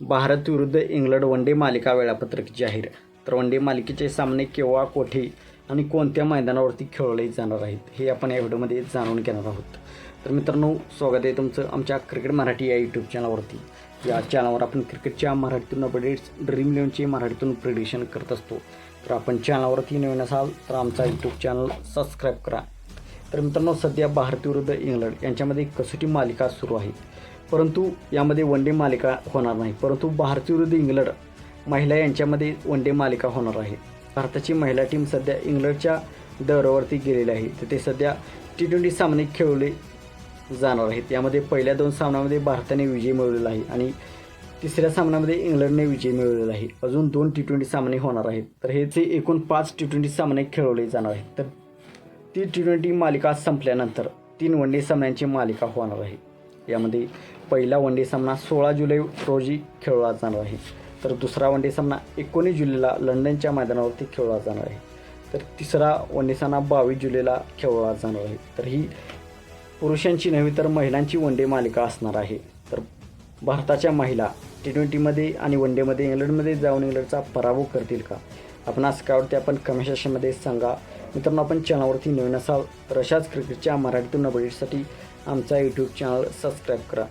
भारत विरुद्ध England one day मालिका वेळापत्रक जाहीर. तर वन डे मालिकेचे सामने केव्हा कोठे आणि कोणत्या मैदानावरती खेळवले जाणार आहेत हे आपण या व्हिडिओमध्ये जाणून घेणार आहोत. तर मित्रांनो स्वागत आहे तुमचं आमच्या क्रिकेट मराठी या यूट्यूब चॅनलवरती या चॅनलवर आपण क्रिकेटच्या मराठीतून अपडेट्स ड्रीम इलेव्हनचे मराठीतून प्रिडिशन करत असतो. तर आपण चॅनलवरती नवीन असाल तर आमचा यूट्यूब चॅनल सबस्क्राईब करा. तर मित्रांनो सध्या भारत विरुद्ध इंग्लंड यांच्यामध्ये कसोटी मालिका सुरू आहे. परंतु यामध्ये वन डे मालिका होणार नाही. परंतु भारत विरुद्ध इंग्लंड महिला यांच्यामध्ये वन डे मालिका होणार आहे. भारताची महिला टीम सध्या इंग्लंडच्या दौऱ्यावरती गेलेली आहे. तर ते सध्या टी ट्वेंटी सामने खेळवले जाणार आहेत. यामध्ये पहिल्या दोन सामन्यामध्ये भारताने विजय मिळवलेला आहे आणि तिसऱ्या सामन्यामध्ये इंग्लंडने विजय मिळवलेला आहे. अजून दोन टी ट्वेंटी सामने होणार आहेत. तर हे जे एकूण पाच टी ट्वेंटी सामने खेळवले जाणार आहेत. तर ती टी ट्वेंटी मालिका संपल्यानंतर तीन वन डे सामन्यांची मालिका होणार आहे. यामध्ये पहिला वन डे सामना सोळा जुलै रोजी खेळला जाणार आहे. तर दुसरा वन डे सामना एकोणीस जुलैला लंडनच्या मैदानावरती खेळला जाणार आहे. तर तिसरा वन डे सामना बावीस जुलैला खेळला जाणार आहे. तर ही पुरुषांची नव्हे तर महिलांची वन डे मालिका असणार आहे. तर भारताच्या महिला टी ट्वेंटीमध्ये आणि वन डेमध्ये इंग्लंडमध्ये जाऊन इंग्लंडचा पराभव करतील का? आपण असं काय वाटते आपण कमेंट सेक्शनमध्ये सांगा. मित्रांनो आपण चॅनलवरती नवीन असाल तर अशाच क्रिकेटच्या मराठीतून अपडेटसाठी आमचा यूट्यूब चॅनल सबस्क्राईब करा.